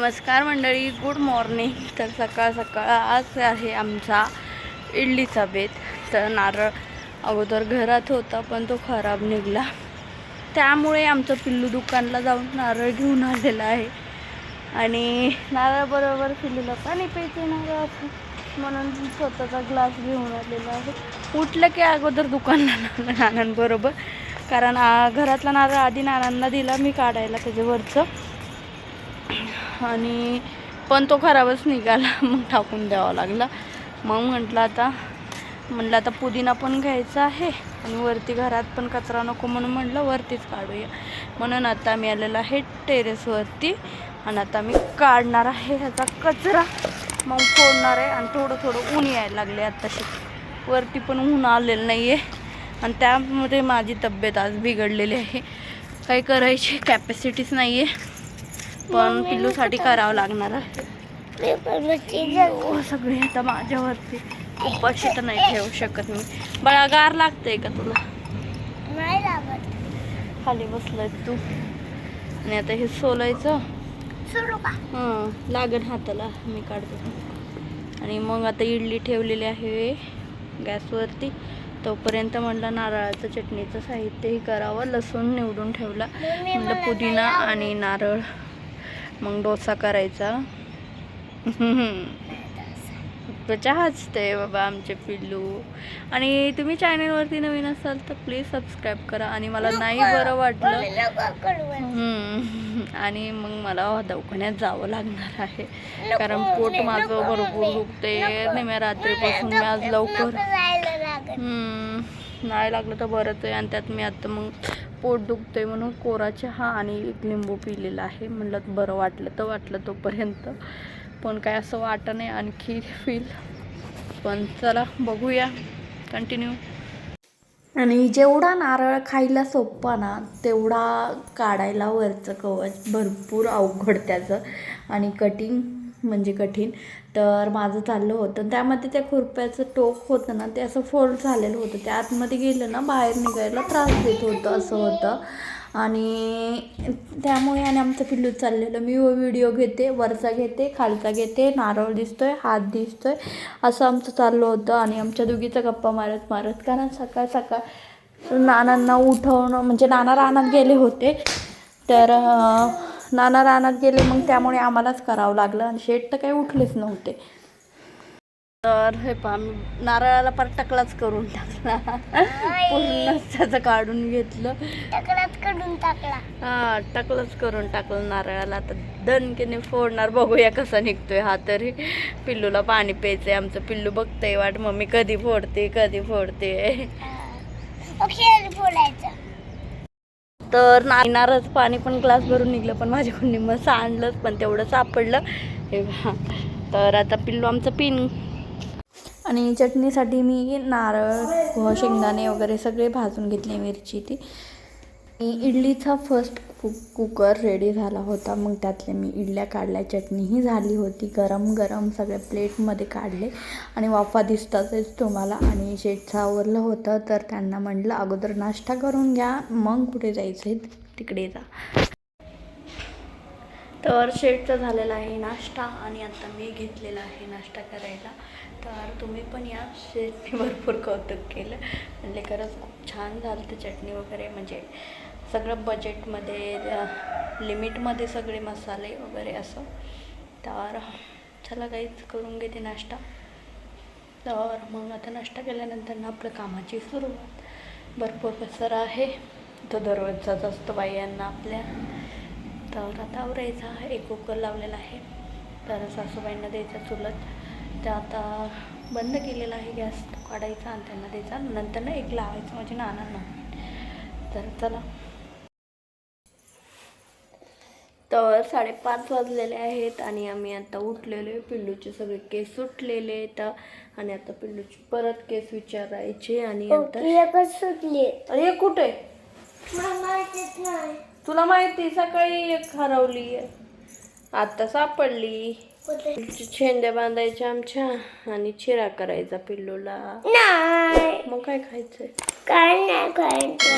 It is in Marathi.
नमस्कार मंडळी गुड मॉर्निंग तर सकाळ सकाळ आज आहे आमचा इडलीचा बेत. तर नारळ अगोदर घरात होता पण तो खराब निघाला. त्यामुळे आमचं पिल्लू दुकानला जाऊन नारळ घेऊन आलेला आहे. आणि नारळबरोबर पिल्लूला पाणी प्यायचे नारळाचं. म्हणून स्वतःचा ग्लास घेऊन आलेला आहे. उठलं की अगोदर दुकानला नानांबरोबर कारण घरातला नारळ आधी नानांना दिला मी काढायला त्याच्यावरचं. आणि पण तो खराबच निघाला. मग टाकून द्यावा लागला. मग म्हटलं आता म्हटलं आता पुदिना पण घ्यायचा आहे आणि वरती घरात पण कचरा नको म्हणून म्हटलं वरतीच काढूया. म्हणून आता मी आलेला आहे टेरेसवरती आणि आता मी काढणार आहे ह्याचा कचरा. मग फोडणार आहे आणि थोडं थोडं ऊन यायला लागले आत्ताशी वरती पण ऊन आलेलं नाही आहे आणि त्यामध्ये माझी तब्येत आज बिघडलेली आहे. काही करायची कॅपॅसिटीच नाही आहे पण पिल्लूसाठी करावं लागणार आहे. सगळे आता माझ्यावरती. उपाशी तर नाही ठेवू शकत मी. बाळा गार लागतंय का तुला? नाही लागत. खाली बसलाय तू. आणि आता हे सोलायचं. हां लागण हाताला. मी काढते. आणि मग आता इडली ठेवलेली आहे गॅसवरती. तोपर्यंत म्हणलं नारळाचं चटणीचं साहित्यही करावं. लसूण निवडून ठेवला. म्हणलं पुदिना आणि नारळ. मग डोसा करायचा. चहाच ते बाबा आमचे पिल्लू. आणि तुम्ही चॅनलवरती नवीन असाल तर प्लीज सबस्क्राईब करा. आणि मला नाही बरं वाटलं. आणि मग मला दवाखान्यात जावं लागणार आहे. कारण पोट माझं भरपूर दुखते निम्या रात्रीपासून मी आज लवकर. नाही लागलं तर बरंच आहे आणि त्यात मी आता मग पोट दुखतंय म्हणून कोरा चहा आणि एक लिंबू पिलेला आहे. म्हणलं बरं वाटलं तर वाटलं तोपर्यंत. पण काय असं वाटत नाही आणखी फील पण चला बघूया. कंटिन्यू आणि जेवढा नारळ खायला सोपा ना तेवढा काढायला वरचं कवच भरपूर अवघड त्याचं. आणि कटिंग म्हणजे कठीण. तर माझं चाललं होतं. त्यामध्ये त्या खुरप्याचं टोक होतं ना ते असं फोल्ड झालेलं होतं. त्या आतमध्ये गेलं ना बाहेर निघायला त्रास देत होतं असं होतं. आणि त्यामुळे आणि आमचं पिल्लू चाललेलं. मी व्हिडिओ घेते वरचा घेते खालचा घेते नारळ दिसतोय हात दिसतोय. असं आमचं चाललं होतं आणि आमच्या दोघीचा गप्पा मारत मारत. कारण सकाळ सकाळ नानांना उठवणं म्हणजे नाना रानात गेले होते. तर नाना रानात गेले मग त्यामुळे आम्हालाच करावं लागलं आणि शेट तर काही उठलेच नव्हते. तर हे पहा मी नारळाला पर टकलाच करून टाकला. पूर्ण त्याचं काढून घेतलं. टकलात कडून टाकला. हा टकलंच करून टाकलं नारळाला. आता दणकेने फोडणार बघूया कसा निघतोय हा तरी. पिल्लूला पाणी प्यायचंय आमचं पिल्लू बघतंय वाट. मम्मी कधी फोडते कधी फोडते. फोडायचं. तर नारळाचं पाणी पण ग्लास भरून निघलं पण माझ्याकडून निम्मं सांडलंच पण तेवढं सापडलं. हे तर आता पिल्लू आमचं पिन. आणि चटणीसाठी मी नारळ शेंगदाणे वगैरे सगळे भाजून घेतले मिरची ती. मी इडलीचा फर्स्ट कु कुकर रेडी झाला होता. मग त्यातल्या मी इडल्या काढल्या चटणीही झाली होती. गरम गरम सगळ्या प्लेटमध्ये काढले आणि वाफा दिसतातच तुम्हाला. आणि शेटचं आवरलं होतं तर त्यांना म्हटलं अगोदर नाश्ता करून घ्या मग कुठे जायचं आहे तिकडे जा. तर शेटचा झालेला आहे नाश्ता आणि आता मी घेतलेला आहे नाश्ता करायला. तर तुम्ही पण या. शेटने भरपूर कौतुक केलं. म्हणजे खरंच खूप छान झालं तर चटणी वगैरे. म्हणजे सगळं बजेटमध्ये लिमिटमध्ये सगळे मसाले वगैरे असं. तर चला काहीच करून घेते नाश्ता. तर मग आता नाश्ता केल्यानंतर ना आपलं कामाची सुरुवात. भरपूर पसर आहे. तो दररोजचाच असतो बायांना आपल्या. तर आता आवरायचा एक कुकर लावलेला आहे. तर सासूबाईंना द्यायचा चुलत. तर आता बंद केलेला आहे गॅस. काढायचा आणि त्यांना द्यायचा. नंतर ना एक लावायचं म्हणजे नानांना. तर चला. तर साडेपाच वाजलेले आहेत आणि आम्ही आता उठलेलो आहे. पिल्लूचे सगळे केस सुटलेले आहेत आणि आता पिल्लूचे परत केस विचारायचे आणि आता एकच सुटली हे कुठे? तुला माहिती सकाळी एक हरवली आहे. आता सापडली. छेंड्या बांधायच्या आमच्या आणि चिरा करायचा पिल्लूला. मग काय खायचंय? काय नाही खायचं.